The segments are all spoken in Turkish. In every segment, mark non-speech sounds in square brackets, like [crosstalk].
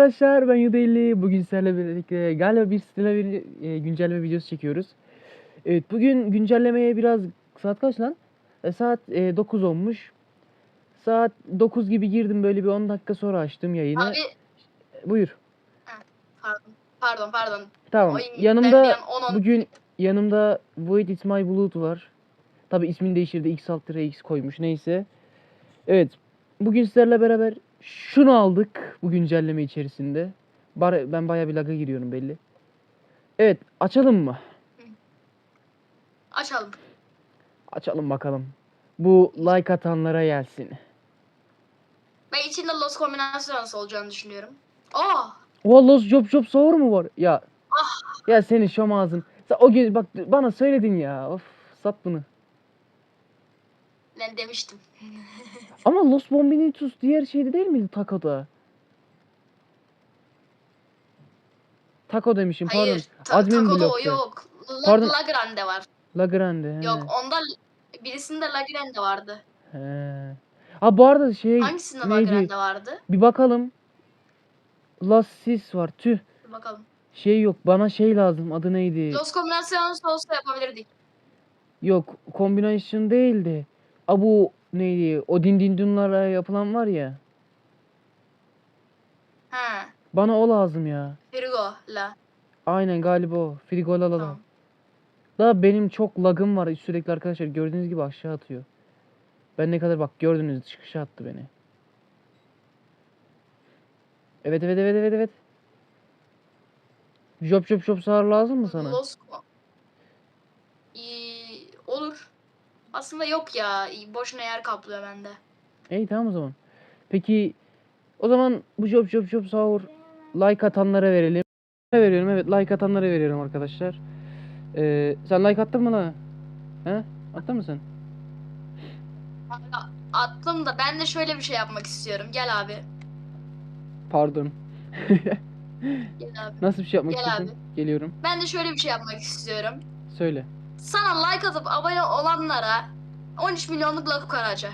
arkadaşlar ben Yudeli. Bugün sizlerle birlikte galiba bir sitele bir e, güncelleme videosu çekiyoruz. Evet bugün güncellemeye biraz saat kaç lan? E, saat e, 9 olmuş. Saat 9 gibi girdim böyle bir 10 dakika sonra açtım yayını. Abi Buyur. pardon pardon pardon. Tamam. Oyun yanımda yüklenmeyen 10 bugün yanımda Void It's My Blood var. Tabi ismini değiştirdi. X alt X koymuş. Neyse. Evet. Bugün sizlerle beraber şunu aldık bu güncelleme içerisinde. Bar ben bayağı bir laga giriyorum belli. Evet. Açalım mı? açalım. Açalım bakalım. Bu like atanlara gelsin. Ben içinde Los Combinations olacağını düşünüyorum. Aa Oha Los Job Job Sour mu var? Ya. Ya senin şom ağzın. Sen o gün bak bana söyledin ya. Of sat bunu. Ben demiştim. Ama Los Bombinitos diğer şeyde değil miydi Taco'da? Taco demişim pardon. Hayır. Ta- Admin Taco'da o blokta. yok. La, Pardon. La Grande var. La Grande. he. Yok onda birisinde La Grande vardı. He. Ha bu arada şey Hangisinde La neydi? Grande vardı? Bir bakalım. Las Sis var. Tüh. Dur bakalım. Şey yok. Bana şey lazım. Adı neydi? Los Combinations olsa yapabilirdik. Yok. Combination değildi. Abu neydi? O din din dunlarla yapılan var ya. Ha. Bana o lazım ya. La. Aynen galiba o. Frigola la. Tamam. Daha benim çok lagım var sürekli arkadaşlar gördüğünüz gibi aşağı atıyor. Ben ne kadar bak gördünüz çıkışa attı beni. Evet evet evet evet evet. Job job job sağır lazım mı sana? Los İyi. Aslında yok ya. Boşuna yer kaplıyor bende. İyi tamam o zaman. Peki o zaman bu job job job sahur like atanlara verelim. Veriyorum evet like atanlara veriyorum arkadaşlar. Ee, sen like attın mı lan? He? Attın mı sen? Attım da ben de şöyle bir şey yapmak istiyorum. Gel abi. Pardon. Gel abi. Nasıl bir şey yapmak Gel istiyorsun? Geliyorum. Ben de şöyle bir şey yapmak istiyorum. Söyle. Sana like atıp abone olanlara 13 milyonluk Laku Karaca.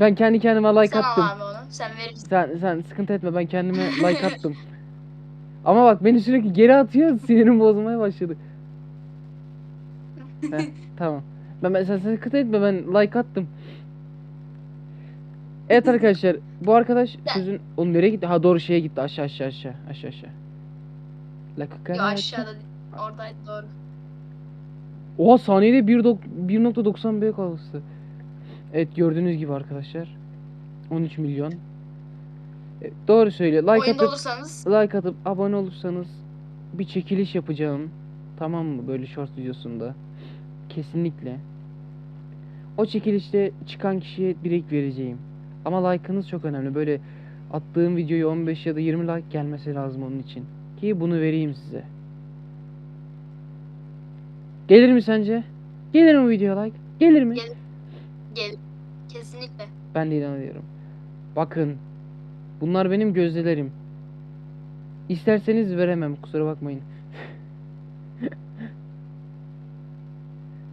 Ben kendi kendime like Sen attım. al abi onu. Sen verirsin. Sen sen sıkıntı etme ben kendime like attım. Ama bak beni sürekli geri atıyor sinirim bozmaya başladı. [laughs] Heh, tamam. Ben, ben sen sıkıntı etme ben like attım. Evet arkadaşlar bu arkadaş sözün oğlum nereye gitti? Ha doğru şeye gitti aşağı aşağı aşağı aşağı aşağı. La cucaracha. aşağıda. Oradaydı doğru. Oha saniyede 1.9 1.90 kalmıştı. Evet gördüğünüz gibi arkadaşlar. 13 milyon. Evet, doğru söylüyor. Like Oyunda atıp olursanız like atıp abone olursanız bir çekiliş yapacağım. Tamam mı? Böyle short videosunda. Kesinlikle. O çekilişte çıkan kişiye direkt vereceğim. Ama like'ınız çok önemli. Böyle attığım videoya 15 ya da 20 like gelmesi lazım onun için. Ki bunu vereyim size. Gelir mi sence? Gelir mi video like? Gelir mi? Gelir. gel. Kesinlikle. Ben de inanıyorum. Bakın. Bunlar benim gözdelerim. İsterseniz veremem. Kusura bakmayın. [laughs]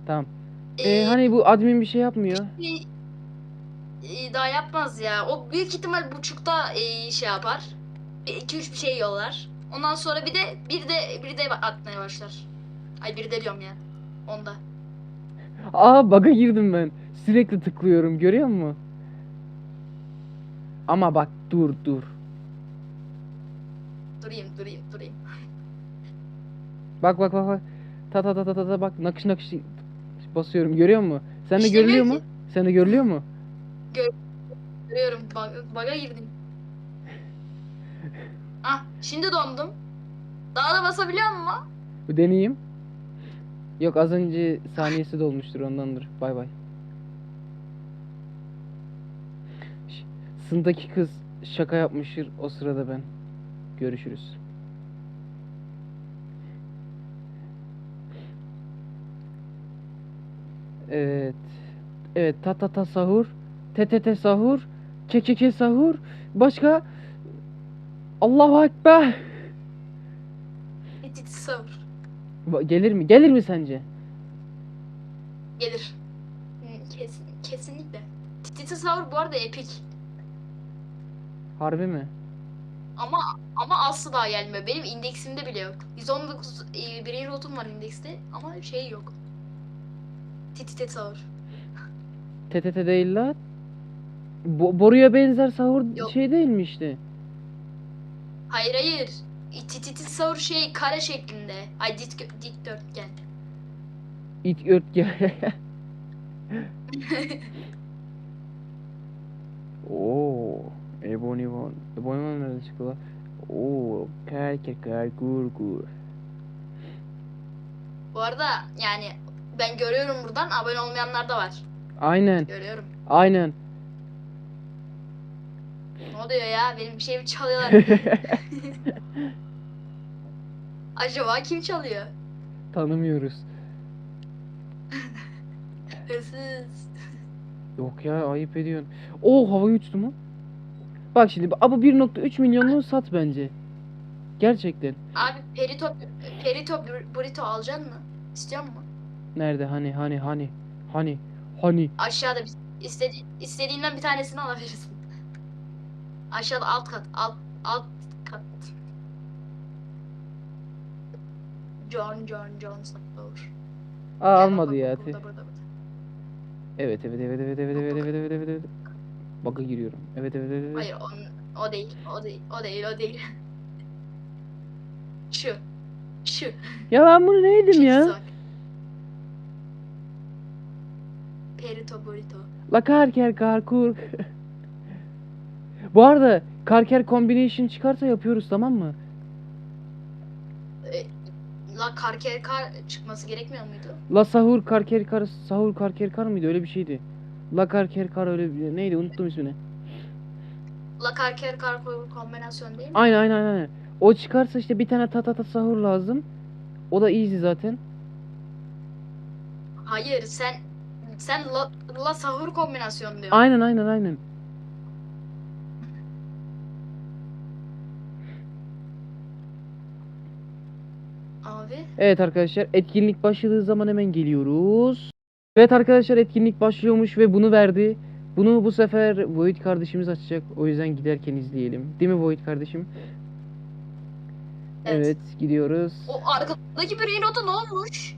tamam. Ee, Ee, hani bu admin bir şey yapmıyor. e, daha yapmaz ya. O büyük ihtimal buçukta e, şey yapar. 2-3 bir şey yollar. Ondan sonra bir de bir de bir de atmaya başlar. Ay bir de diyorum ya. Onda. Aa bug'a girdim ben. Sürekli tıklıyorum. Görüyor musun? Ama bak dur dur. Durayım durayım durayım. [laughs] Bak bak bak bak. Ta ta ta ta ta ta bak nakış nakış basıyorum. Görüyor musun? Sen de İşlemiyor görülüyor mu? Sen de görülüyor mu? Görüyorum. Bug, bug'a girdim. [laughs] Ah şimdi dondum. Daha da basabiliyor musun? Bir deneyeyim. Yok az önce saniyesi dolmuştur ondandır. Bay bay. Ş- Sındaki kız şaka yapmıştır o sırada ben. Görüşürüz. Evet. Evet ta ta sahur. Te te te sahur. Ke ke ke sahur. Başka? Allahu Ekber. Savur. Va- Gelir mi? Gelir mi sence? Gelir. Kesin, kesinlikle. Titi savur bu arada epik. Harbi mi? Ama ama asla gelmiyor. Benim indeksimde bile yok. 119 e, birey rotum var indekste ama şey yok. Titi sahur. TTT değil la. Bo- boruya benzer sahur Yok. şey değil mi işte? Hayır hayır. Titi sahur şey kare şeklinde. Ay dik, dikdörtgen. İt örtgen. [laughs] Oo, Ebony One. Ebony One nerede la? Oo, kar kar kar gur gur. Bu arada yani ben görüyorum buradan abone olmayanlar da var. Aynen, Görüyorum. aynen. Ne oluyor ya? Benim bir şeyimi çalıyorlar. [laughs] Acaba kim çalıyor? Tanımıyoruz. [laughs] Hırsız. Yok ya ayıp ediyorsun. Oo havayı uçtu mu? Bak şimdi ama 1.3 milyonluğu sat bence. Gerçekten. Abi perito perito burrito alacaksın mı? İstiyor musun? Nerede hani hani hani hani hani Aşağıda biz istedi istediğinden bir tanesini alabilirsin. Aşağıda alt kat alt alt kat. John John John Sahur. Aa Gel almadı bak, ya. Burada, burada, burada. Evet evet evet evet evet evet evet evet evet evet. Bug'a giriyorum. Evet evet evet. evet. Hayır on, o değil o değil o değil o değil. [laughs] Şu. Şu. Ya ben bunu neydim ya? Perito burrito. La karker karkur. [laughs] Bu arada karker combination çıkarsa yapıyoruz tamam mı? La karker kar çıkması gerekmiyor muydu? La sahur karker kar sahur karker kar mıydı öyle bir şeydi. La karker kar öyle bir neydi unuttum ismini. La karker kar kombinasyon değil mi? Aynen aynen aynen. O çıkarsa işte bir tane tatata sahur lazım. O da easy zaten. Hayır sen sen la, la sahur kombinasyon diyorsun. Aynen aynen aynen. Abi Evet arkadaşlar etkinlik başladığı zaman hemen geliyoruz. Evet arkadaşlar etkinlik başlıyormuş ve bunu verdi. Bunu bu sefer Void kardeşimiz açacak. O yüzden giderken izleyelim. Değil mi Void kardeşim? Evet, Evet. gidiyoruz. o arkadaki bireyin oda ne olmuş?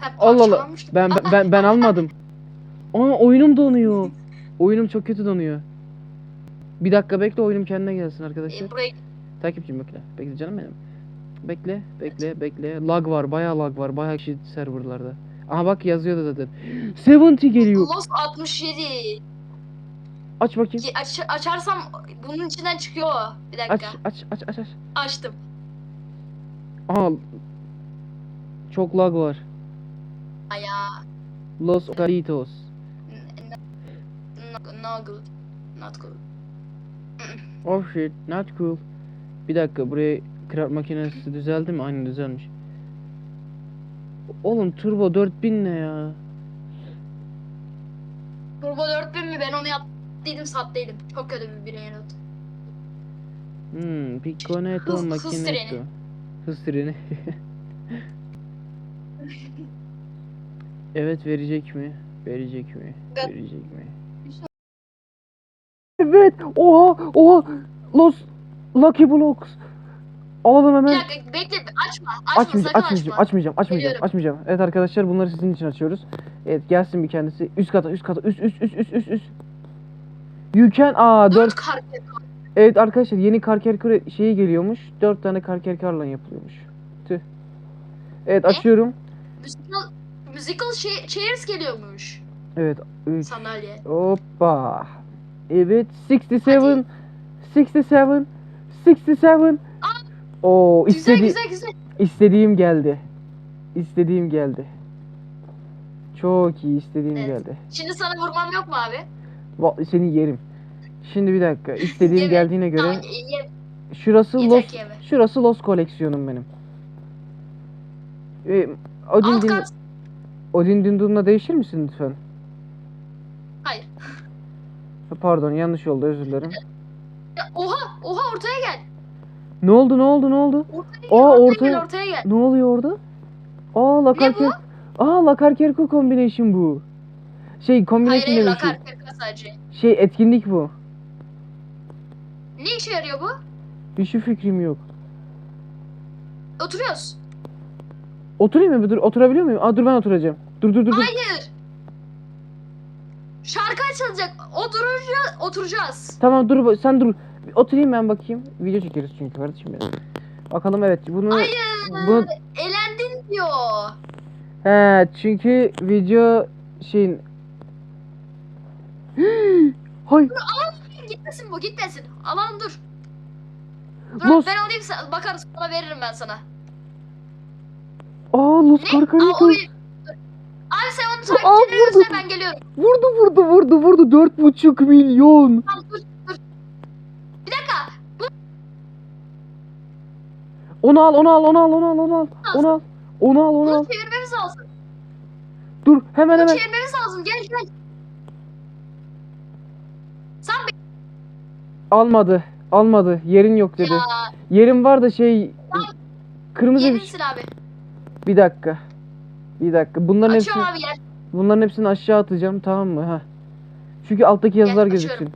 Ha, Allah Allah. parçalanmıştı. Ben ben ben, ben almadım. Aa oyunum donuyor. Oyunum çok kötü donuyor. Bir dakika bekle oyunum kendine gelsin arkadaşlar. E, buraya Takipçim bekle. Bekle canım benim. Bekle, bekle, bekle. Lag var, bayağı lag var. Bayağı kişi serverlarda. Aha bak yazıyordu zaten. [gasps] 70 geliyor. Lost 67. Aç bakayım. Ki Aç, açarsam bunun içinden çıkıyor. o. Bir dakika. Aç, aç, aç, aç, aç. Açtım. Aha. Çok lag var. Aya. Los Caritos. No, no good. Not good. Oh shit, not cool. Bir dakika, buraya kırat makinesi düzeldi mi? Aynen düzelmiş. Oğlum turbo 4000 ne ya? Turbo 4000 mi? Ben onu yaptıydım sattıydım. Çok kötü bir birey not. Hmm, Picconeto Hız- hız Makinetto. treni. Hız treni. [laughs] evet verecek mi? Verecek mi? Ben- Verecek mi? Evet. Oha, oha. Los Lucky Blocks. Alalım Bir hemen. dakika bekle açma. Açma Açmayacağım, sakın açmayacağım, açma. açmayacağım, açmayacağım, Geliyorum. açmayacağım. Evet arkadaşlar bunları sizin için açıyoruz. Evet gelsin bir kendisi. Üst kata, üst kata, üst, üst, üst, üst, üst, üst. You can, aa 4 4 kart. Evet arkadaşlar yeni karkerkar şeyi geliyormuş. 4 tane karkerkarla yapılıyormuş. Tüh. Evet Ne? açıyorum. Musical, musical şey, chairs geliyormuş. Evet 3 Sandalye. Hoppa. Evet 67 67 67 Oo Güzel istedi güzel güzel. istediğim geldi. İstediğim geldi. Çok iyi istediğim Evet. geldi. Şimdi sana vurmam yok mu abi? Va- seni yerim. Şimdi bir dakika. İstediğim Yeme. geldiğine göre Tamam, ye, şurası yeter Los ki yeme. şurası Los koleksiyonum benim. Ee, Odin Alt din kat. Odin Dindun'la değişir misin lütfen? Hayır. Ha, Pardon yanlış oldu özür dilerim. Ya, oha oha ortaya gel. Ne oldu ne oldu ne oldu? Ortaya gel Aa, ortaya, ortaya- gel ortaya gel. Ne oluyor orada? Aa Lakarker Aa Lakarkerko combination bu. Şey combination hayır demişim. lakar kaka sadece. Şey etkinlik bu. Ne işe yarıyor bu? Hiçbir fikrim yok. Oturuyoruz. Oturayım mı? Dur oturabiliyor muyum? Aa dur ben oturacağım. Dur dur dur. dur. Hayır. Şarkı açılacak. Oturacağız. Oturacağız. Tamam dur sen dur. Oturayım ben bakayım. Video çekeriz çünkü kardeşim benim. Bakalım evet bunu Hayır. bunu Elendin diyor. he çünkü video şeyin [gasps] Hay Gitmesin bu gitmesin. Alalım dur. Dur Los- ben alayım sen bakarız sana veririm ben sana. Aa Los dur. Abi sen onu vurdu. göster ben geliyorum. vurdu vurdu vurdu vurdu dört buçuk milyon. Tamam dur dur. Bir dakika. Onu al onu al onu al onu al onu al onu al onu al onu al. Bunu çevirmemiz lazım. Dur hemen Bunu hemen. çevirmemiz lazım. Gel gel. Sen be- Almadı almadı yerin yok dedi. ya. Yerim var da şey kırmızı bir Yenilsin abi. bir dakika. Bir dakika. Bunların Açıyorum abi gel. bunların hepsini aşağı atacağım tamam mı? Ha. Çünkü alttaki yazılar açıyorum. gözüksün.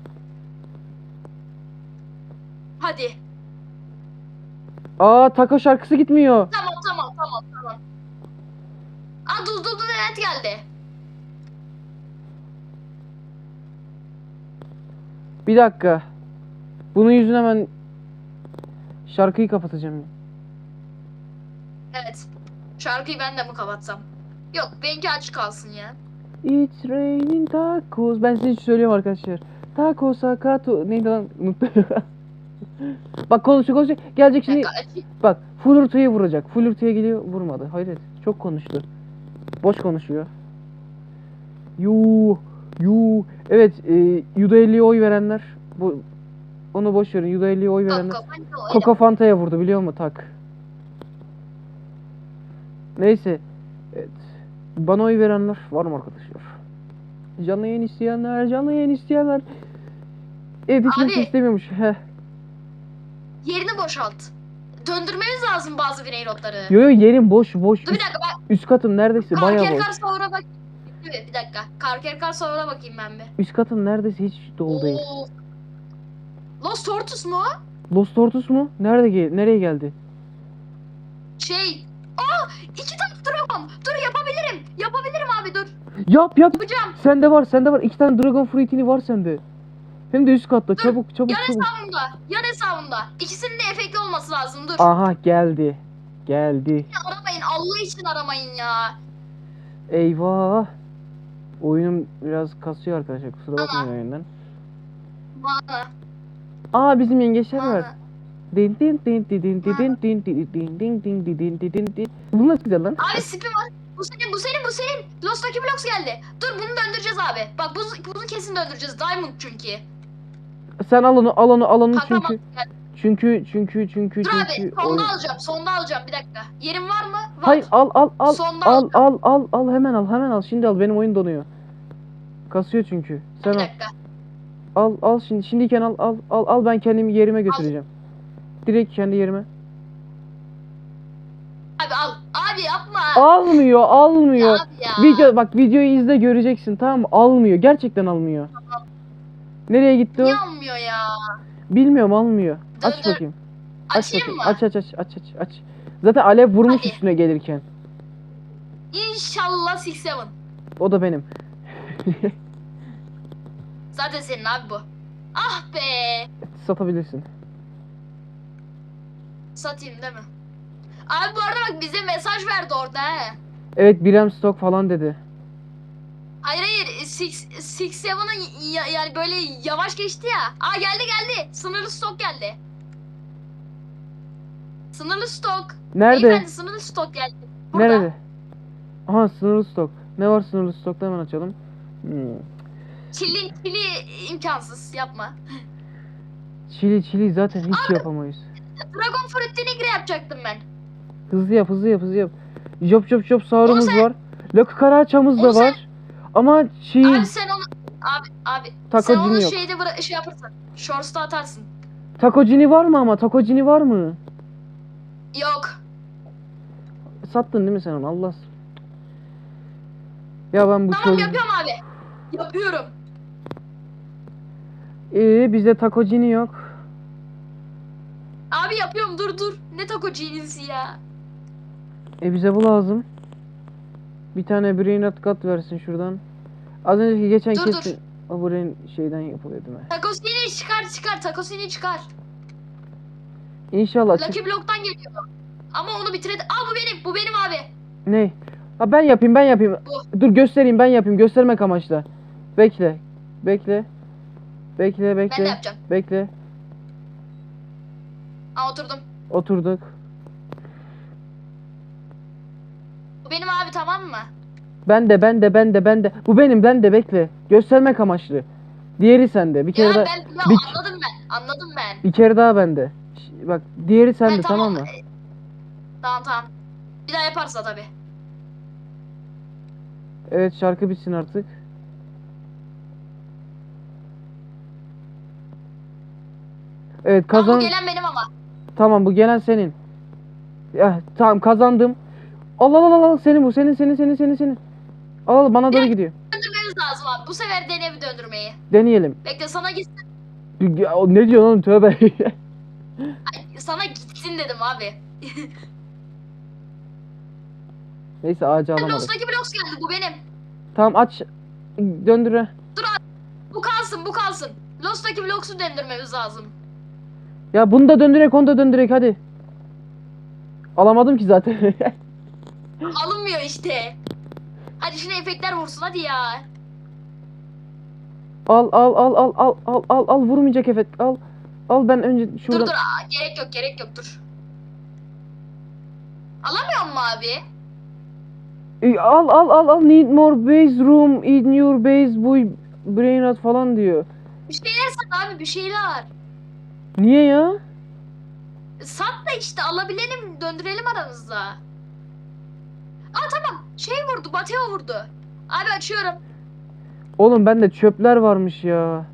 Hadi. Aa taco şarkısı gitmiyor. Tamam tamam tamam tamam. Aa dur dur dur evet geldi. Bir dakika. Bunun yüzüne hemen şarkıyı kapatacağım. Evet. Şarkıyı ben de mi kapatsam? Yok benimki açık kalsın ya. It's raining tacos. Ben size hiç söylüyorum arkadaşlar. Taco sakato. Neydi lan? Unuttum. [laughs] Bak konuşuyor konuşuyor. Gelecek şimdi. Bak Flirta'ya vuracak. Flirta'ya geliyor vurmadı. Hayret. Çok konuştu. Boş konuşuyor. Yuu. Yuu. Evet. E, Yuda 50'ye oy verenler. Bu onu boş verin. Yuda 50'ye oy verenler. Dakika, ben de o- Coca Fanta'ya vurdu biliyor musun tak. Neyse. Evet. Bana oy verenler var mı arkadaşlar? Canlı yayın isteyenler, canlı yayın isteyenler. Evet hiç Abi. istemiyormuş. Heh. Yerini boşalt. Döndürmemiz lazım bazı birey notları. Yo yo yerim boş boş. Dur bir dakika ben üst katım neredeyse bayağı Karker boş. Kar Savur'a bak. Bir, bir dakika. Karker Kar Savur'a bakayım ben bir. Üst katım neredeyse hiç dolu değil. Oo. Lost Tortoise mu? o? Los Tortus mu? Nerede gel nereye geldi? Şey. Aa iki tane dragon. Dur yapabilirim. Yapabilirim abi dur. Yap yap. Yapacağım. Sende var sende var. İki tane Dragon Fruit'ini var sende. Hem de üst katta. Çabuk çabuk Yan çabuk. hesabımda. Yan hesabımda. İkisinin de efektli olması lazım. Dur. Aha geldi. Geldi. Aramayın. Allah için aramayın ya. Eyvah. Oyunum biraz kasıyor arkadaşlar. Kusura bakmayın oyundan. Bana. Aa bizim yengeçler var. Bana. Din din din din din din din din din din din din din din din din. Bu nasıl güzel lan? Abi var. Bu senin, bu senin, bu senin. Lost Lucky Blocks geldi. Dur bunu döndüreceğiz abi. Bak bunu, bunu kesin döndüreceğiz. Diamond çünkü. Sen al onu al onu al onu Kahraman çünkü çünkü çünkü çünkü Dur abi çünkü sonda oyun- alacağım. Sonda alacağım. Bir dakika. Yerim var mı? Var. Hayır al al al Sonda al al al al hemen al hemen al şimdi al benim oyun donuyor. Kasıyor çünkü. Sen Bir al. dakika. Al al şimdi şimdiyken al al al al ben kendimi yerime götüreceğim. Direkt kendi yerime. Abi al. Abi yapma. Almıyor, almıyor. abi ya. Video bak videoyu izle göreceksin tamam mı? Almıyor. Gerçekten almıyor. Nereye gitti o? Niye almıyor ya? Bilmiyorum almıyor. Aç Dur, dur. bakayım. Aç Açayım bakayım. mı? Aç aç aç aç aç aç. Zaten alev vurmuş Hadi. üstüne gelirken. İnşallah Six Seven. O da benim. [laughs] Zaten senin abi bu. Ah be. Satabilirsin. Satayım değil mi? Abi bu arada bak bize mesaj verdi orada he. Evet Birem stok falan dedi. Hayır hayır Six, Six Seven'ın ya- yani böyle yavaş geçti ya. Aa geldi geldi. Sınırlı stok geldi. Sınırlı stok. Nerede? Beyefendi sınırlı stok geldi. Burada. Nerede? Aha sınırlı stok. Ne var sınırlı stokta hemen açalım. Hmm. Çili, çili imkansız yapma. Çili çili zaten hiç yapamayız. Dragon Fruit Denigre yapacaktım ben. Hızlı yap hızlı yap hızlı yap. Jop jop jop sağrımız sen- var. Lakı karaçamız da Onu sen- var. Ama çiğ Abi sen onu abi abi sen takocini onu yok. şeyde bıra- şey yaparsın. Shorts'ta atarsın. Takocini var mı ama? Takocini var mı? Yok. Sattın değil mi sen onu? Allah. Ya ben bu Tamam çöl... yapıyorum abi. Yapıyorum. Ee, bizde takocini yok. arıyorum dur dur. Ne taco cinsi ya. E bize bu lazım. Bir tane brain at kat versin şuradan. Az önceki geçen Dur, dur. kesin o brain şeyden yapılıyor değil mi? Takosini çıkar çıkar takosini çıkar. İnşallah. çık- Lucky Block'tan geliyor. Ama onu bitiredi. Aa bu benim bu benim abi. Ne? Ha ben yapayım ben yapayım. Dur göstereyim ben yapayım göstermek amaçla. Bekle. Bekle. Bekle Ben de bekle. yapacağım. Bekle. Aa oturdum. Oturduk. Bu benim abi tamam mı? Ben de ben de ben de ben de. Bu benim ben de bekle. Göstermek amaçlı. Diğeri sende. Bir kere Ya daha ben ya bir- anladım ben. Anladım ben. bir kere daha bende. Bak diğeri sende Ha, tamam mı? Tamam tamam. Bir daha yaparsa tabi. Evet şarkı bitsin artık. Evet Tamam kazan bu gelen benim ama. tamam bu gelen senin. Ya tamam kazandım. Al al al al senin bu senin senin senin senin senin. Al al bana doğru gidiyor. Döndürmemiz lazım abi. Bu sefer denevi döndürmeyi. Deneyelim. Bekle sana gitsin. Ya, ne diyorsun oğlum tövbe. Sana gitsin dedim abi. Neyse ağacı alamadık. Lost'taki blocks geldi bu benim. Tamam aç. Döndür. ha. Bu kalsın bu kalsın. Lost'taki blocks'u döndürmemiz lazım. Ya bunu da döndürek onu da döndürek hadi. Alamadım ki zaten. [laughs] Alınmıyor işte. Hadi şuna efektler vursun hadi ya. Al al al al al al al al vurmayacak efekt al. Al ben önce şurada... Dur dur aa, gerek yok gerek yok dur. Alamıyor mu abi? Al al al al need more base room in your base boy brain rot falan diyor. Bir şeyler sat abi bir şeyler. Niye ya? Sat da işte alabilelim döndürelim aramızda. Aa tamam şey vurdu Bateo vurdu. Abi açıyorum. Oğlum bende çöpler varmış ya.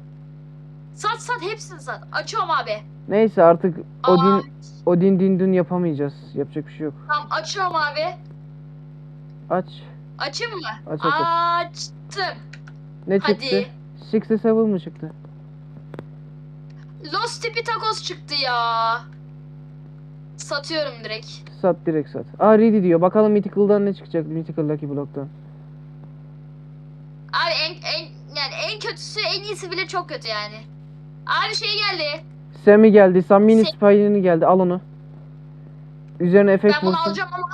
Sat sat hepsini sat. Açıyorum abi. Neyse artık Aa, Odin Odin din dün yapamayacağız. Yapacak bir şey yok. Tamam açıyorum abi. Aç. Açayım mı? Aç, aç, aç. Açtım. Ne Hadi. çıktı? Sixty Seven mı çıktı? Lost tipi takos çıktı ya. Satıyorum direkt. Sat direkt sat. Aa ready diyor. Bakalım Mythical'dan ne çıkacak Mythical Lucky Block'tan. Abi en, en yani en kötüsü en iyisi bile çok kötü yani. Abi şey geldi. Sammy geldi. Sam mini Se- Spider'ini geldi. Al onu. Üzerine efekt ben bunu vursun. alacağım ama.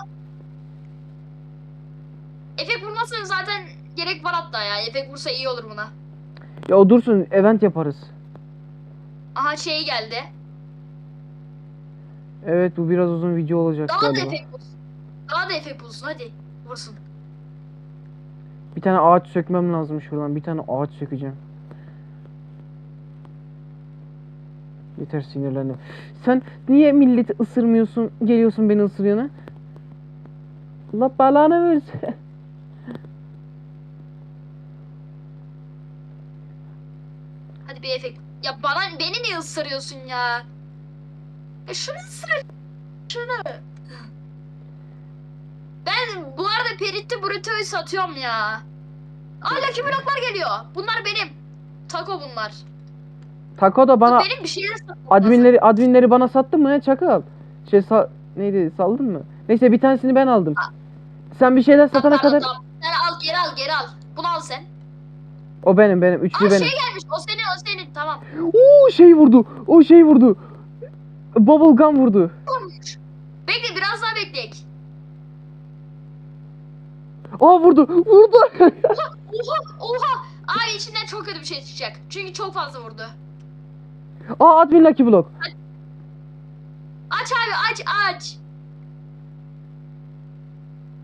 Efekt vurmasın zaten gerek var hatta ya. Efekt vursa iyi olur buna. Ya o dursun. Event yaparız. Aha şey geldi. Evet bu biraz uzun video olacak Daha da galiba. efekt bulsun. Daha da efekt bulsun hadi. Vursun. Bir tane ağaç sökmem lazım şuradan. Bir tane ağaç sökeceğim. Yeter sinirlendim. Sen niye milleti ısırmıyorsun? Geliyorsun beni ısırıyorsun? Allah belanı versin. Hadi bir efekt. Ya bana beni niye ısırıyorsun ya? Ya şunu ısır. Şunu. Ben bu arada Peritti Bruto'yu satıyorum ya. Aa Lucky Block'lar geliyor. Bunlar benim. Taco bunlar. Taco da bana benim bir şeyler satmam adminleri adminleri bana sattın mı ya çakal? Şey sa neydi saldın mı? Neyse bir tanesini ben aldım. Sen bir şeyler satana pardon, kadar tamam. Sen al geri al geri al. Bunu al sen. o benim benim üçlü Aa benim. şey gelmiş. O senin o senin. Tamam. Oo şey vurdu. O şey vurdu. Bubble gum vurdu. Bekle biraz daha bekleyek. Aa vurdu. Vurdu. Oha oha. Abi içinden çok kötü bir şey çıkacak. Çünkü çok fazla vurdu. Aa admin lucky block. Aç abi aç aç.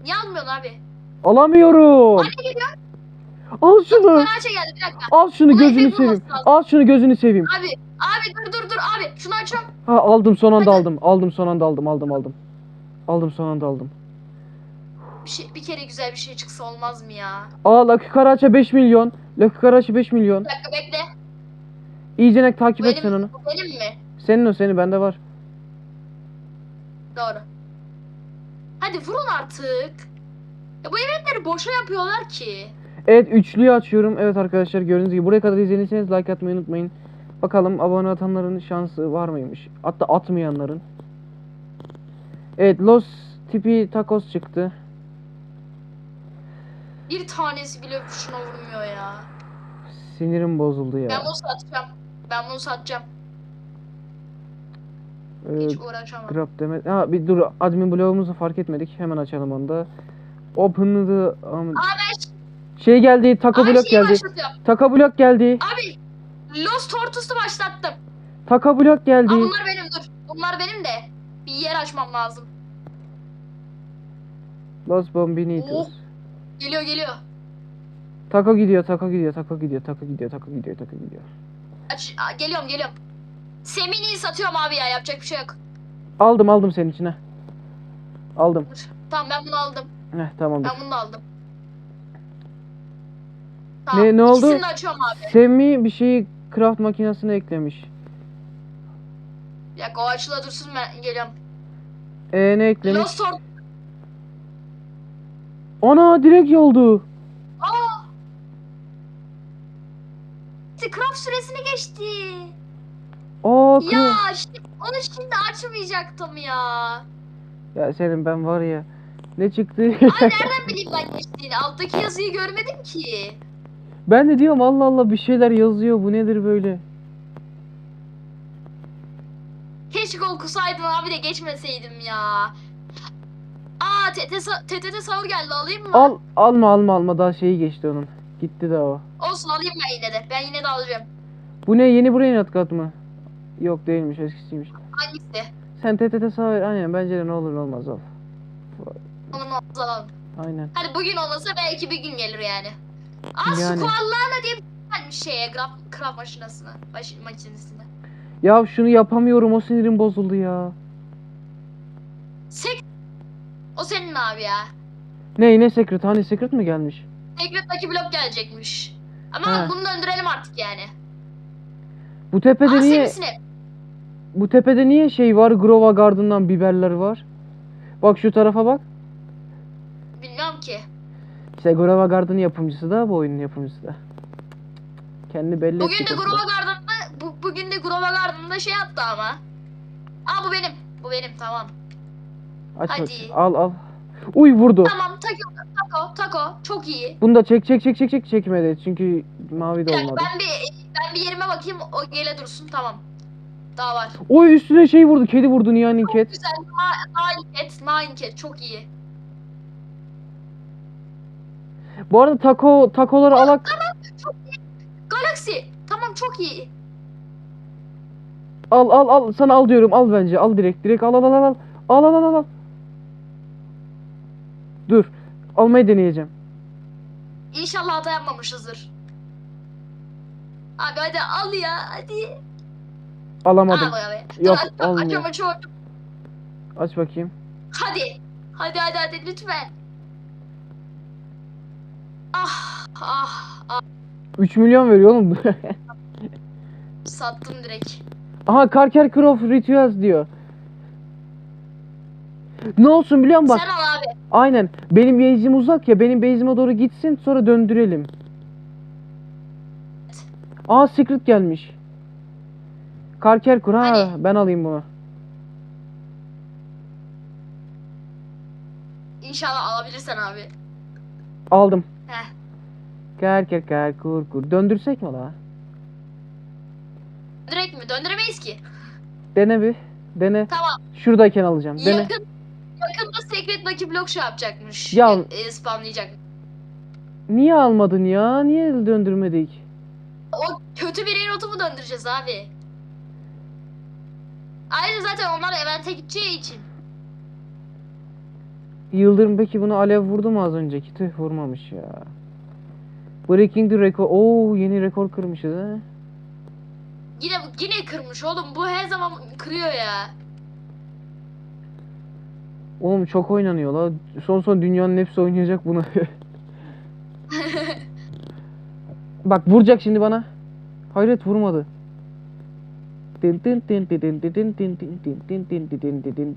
Niye almıyorsun abi? Alamıyorum. Anne geliyor. Al şunu. Karaçe geldi bir dakika. Al şunu Buna gözünü seveyim. lazım. Al şunu gözünü seveyim. Abi abi dur dur dur abi. Şunu açıyorum. Ha aldım son anda Hadi. aldım. Aldım son anda aldım aldım aldım. Aldım son anda aldım. Bir, şey, bir kere güzel bir şey çıksa olmaz mı ya? Aa Lucky Karaç'a 5 milyon. Lucky Karaç'a 5 milyon. Bir dakika bekle. İyice takip et sen onu. bu benim mi? Senin o senin bende var. Doğru. Hadi vurun artık. Ya bu eventleri boşa yapıyorlar ki. Evet üçlüyü açıyorum. Evet arkadaşlar gördüğünüz gibi buraya kadar izlediyseniz like atmayı unutmayın. Bakalım abone atanların şansı var mıymış? Hatta atmayanların. Evet Los tipi tacos çıktı. Bir tanesi bile şuna vurmuyor ya. Sinirim bozuldu ya. Ben bunu satacağım. Ben bunu satacağım. Ee, Hiç uğraşamam. Grab deme. Ha bir dur admin bloğumuzu fark etmedik. Hemen açalım onu da. Open the um, Aa ben, şey geldi. Taco Aa, blok şeyi geldi. Taco blok geldi. Abi Los Tortoise'u başlattım. Taco blok geldi. Aa, bunlar benim dur. Bunlar benim de. Bir yer açmam lazım. Los Bombinitos. Oh. Geliyor geliyor. Taco gidiyor, taco gidiyor, taco gidiyor, taco gidiyor, taco gidiyor, taco gidiyor. Aç, Aa, geliyorum geliyorum. Semini'yi satıyorum abi ya yapacak bir şey yok. Aldım, aldım senin içine. Aldım. Dur. Tamam ben bunu aldım. Heh, tamamdır. Ben bunu da aldım. Ne- ne oldu? İkisini de açıyorum abi. Semmi bir şeyi craft makinesine eklemiş. Bir dakika o açıla dursun ben geliyorum. E ne eklemiş? Lost. Ana direkt yoldu. Aa! Craft süresini geçti. Aa. Ya işte onu şimdi açmayacaktım ya. Ya senin ben var ya. Ne çıktı? Ay [laughs] nereden bileyim ben geçtiğini? Alttaki yazıyı görmedim ki. Ben de diyorum Allah Allah bir şeyler yazıyor. Bu nedir böyle? Keşke okusaydın abi de geçmeseydim ya. Aa TT, TTT sahur geldi alayım mı? Al alma alma alma daha şeyi geçti onun. Gitti daha o. Olsun alayım ben yine de. Ben yine de alacağım. Bu ne yeni buraya inat kat mı? Yok değilmiş eskisiymiş. Hangisi? Sen TTT sağ ver. Aynen bence de ne olur ne olmaz al. Onu mu alalım? Aynen. Hadi bugün olmasa belki bir gün gelir yani. Aa Yani. Squallana diye bir şey şeye craft, craft makinesine. Baş, makinesine. Ya şunu yapamıyorum o sinirim bozuldu ya. Sek... O senin abi ya. Ne ne secret? Hani secret mi gelmiş? Secret Lucky Block gelecekmiş. Ama Ha. bunu döndürelim artık yani. Bu tepede Aa niye bu tepede niye şey var? Grova Garden'dan biberler var. Bak şu tarafa bak. Bilmiyorum ki. Grova Garden yapımcısı da bu oyunun yapımcısı da. Kendi belli Bugün de. Grova Garden'da bu, bugün de Grova Garden'da şey attı ama. Aa bu benim. Bu benim tamam. Aç Hadi. bakayım. Al al. Uy vurdu. Tamam tako tako tako çok iyi. Bunu da çek çek çek çek çek çekmedi. Çünkü mavi de olmadı. ben bir ben bir yerime bakayım o gele dursun tamam. Daha var. Oy üstüne şey vurdu. Kedi vurdu Nihan'ın ket. Güzel. Nine cat, nine cat çok iyi. Bu arada taco takoları alak. Galaxy tamam çok iyi. Al al al sana al diyorum. Al bence. Al direkt. Direkt al al al al. Al al al al. al. Dur. Almayı deneyeceğim. İnşallah hata yapmamışızdır. Abi hadi al ya hadi. Alamadım. Be. Yok, Dur, aç- olmuyor. açıyorum, açıyorum. Aç bakayım. Hadi. Hadi hadi hadi lütfen. Ah ah ah 3 milyon veriyor oğlum. [laughs] sattım direkt. Aha Karker Croft Rituals diyor. Ne olsun biliyor musun bak. Sen al abi. Aynen. Benim base'im uzak ya. Benim base'ime doğru gitsin sonra döndürelim. Aa secret gelmiş. Karker kur ha Hadi. ben alayım bunu. İnşallah alabilirsen abi. Aldım. Heh. Karker kar kur kur. Döndürsek mi la? Direkt mi? Döndüremeyiz ki. Dene bir. Dene. Tamam. Şuradayken alacağım. Dene. Yakın yakında Secret Lucky Block şey yapacakmış. Ya- E, spamlayacak. Niye almadın ya? Niye döndürmedik? O kötü bir notumu döndüreceğiz abi. Ayrıca zaten onlar evente gideceği için. Yıldırım peki bunu alev vurdu mu az önceki? Tüh vurmamış ya. Breaking the record. Oo yeni rekor kırmışız ha. Yine yine kırmış oğlum. Bu her zaman kırıyor ya. Oğlum çok oynanıyor la. Son son dünyanın hepsi oynayacak bunu. Bak vuracak şimdi bana. Hayret vurmadı.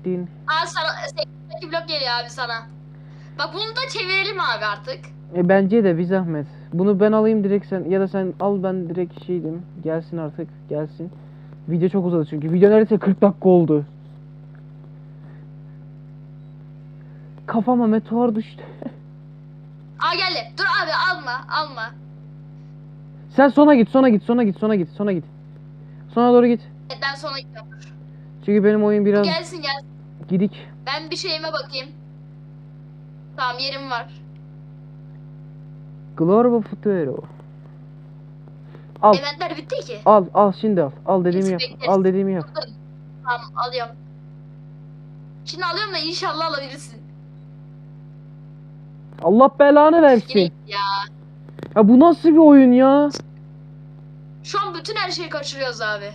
Tin. Aa sana Lucky Block geliyor abi sana. Bak bunu da çevirelim abi artık. E bence de bir zahmet. Bunu ben alayım direkt sen ya da sen al ben direkt şeydim. Gelsin artık gelsin. Video çok uzadı çünkü. Video neredeyse 40 dakika oldu. kafama meteor düştü. [laughs] Aa geldi. Dur abi alma alma. Sen sona git, sona git, sona git, sona git, sona git. Sona doğru git. Evet, ben sonra gidiyorum. Çünkü benim oyun biraz Gelsin gelsin. gidik. Ben bir şeyime bakayım. Tamam yerim var. Glorbo Futuro. Al, Eventler bitti ki. al, al şimdi al. Al dediğimi yap. Bekleriz. Al dediğimi yap. Tamam alıyorum. Şimdi alıyorum da inşallah alabilirsin. Allah belanı versin. ya. Ya bu nasıl bir oyun ya? Şu an bütün her şeyi kaçırıyoruz abi.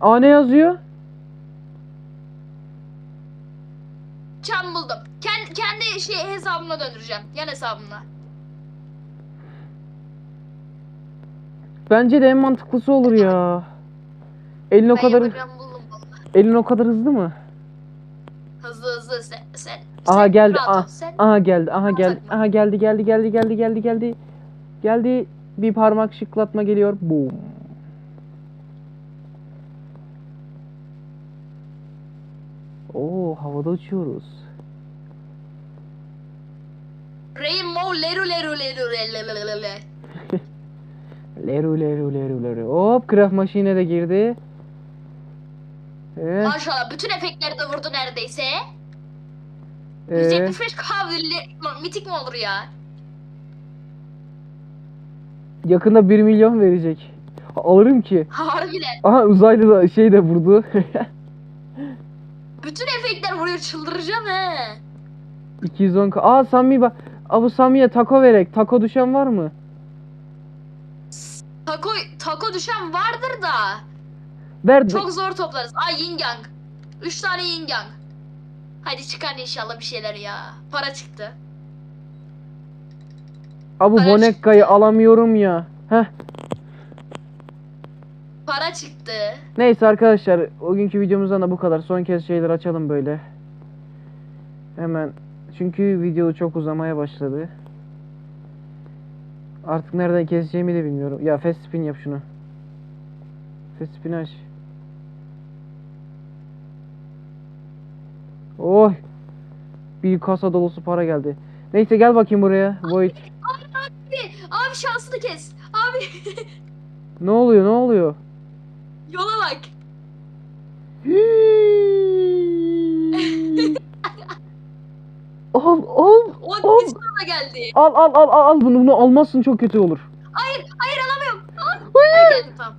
Aa ne yazıyor? Çam buldum. Kendi, kendi şey hesabıma döndüreceğim. Yan hesabımla. Bence de en mantıklısı olur ya. Elin o Ben kadar yapacağım buldum vallahi. elin o kadar hızlı mı? Hızlı hızlı sen sen. Aha sen geldi. rahat ol, Aha, Sen aha geldi. Aha geldi. Aha geldi geldi geldi geldi geldi geldi. Geldi. Bir parmak şıklatma geliyor. Boom. Oo havada uçuyoruz. Rainbow leru leru leru [laughs] leru leru leru. Leru. Hop craft maşine de girdi. Evet. Maşallah bütün efektleri de vurdu neredeyse. evet. 175 kavli mitik mi olur ya? Yakında 1 milyon verecek. Alırım ki. Harbiden. Aha uzaylı da şey de vurdu. [laughs] Vuruyor çıldıracağım he. 210 k. Aa Sami bak. Aa bu Sami'ye taco verek. Taco düşen var mı? Taco, taco düşen vardır da. Ver. Çok zor toplarız. Ay yin yang. 3 tane yin yang. Hadi çıkar inşallah bir şeyler ya. Para çıktı. Aa bu Para Bonekka'yı çıktı. alamıyorum ya. Heh. Para çıktı. Neyse arkadaşlar. O günkü videomuzdan da bu kadar. Son kez şeyler açalım böyle. Hemen. Çünkü video çok uzamaya başladı. Artık nereden keseceğimi de bilmiyorum. Ya fast spin yap şunu. Fast spin aç. Oy. Bir kasa dolusu para geldi. Neyse gel bakayım buraya. Void. Abi, abi şansını kes. Abi Ne oluyor ne oluyor? yola bak. Al al O Al. da geldi. al al al al al bunu bunu almazsın çok kötü olur. Hayır, hayır alamıyorum. Hayır. Geldim tamam.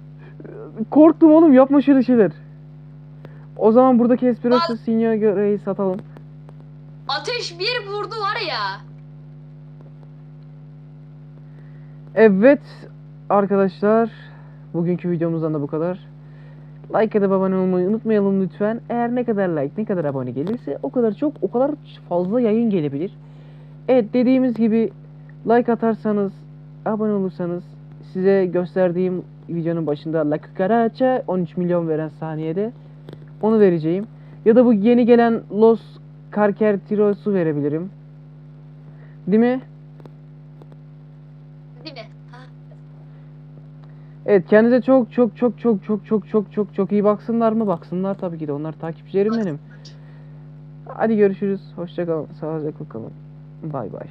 Korktum oğlum yapma şöyle şeyler. O zaman buradaki espresso signore'yi satalım. Ateş bir vurdu var ya. Evet arkadaşlar bugünkü videomuzdan da bu kadar. Like edip abone olmayı unutmayalım lütfen. Eğer ne kadar like ne kadar abone gelirse o kadar çok o kadar fazla yayın gelebilir. Evet dediğimiz gibi like atarsanız abone olursanız size gösterdiğim videonun başında La Cucaracha 13 milyon veren saniyede onu vereceğim. Ya da bu yeni gelen Los Carquertiros'u verebilirim. Değil mi? Değil mi? Ha. Evet kendinize çok çok çok çok çok çok çok çok çok iyi baksınlar mı? Baksınlar tabii ki de. Onlar takipçilerim benim. Hadi görüşürüz. Hoşça kalın. Sağlıcakla kalın. Bay bay.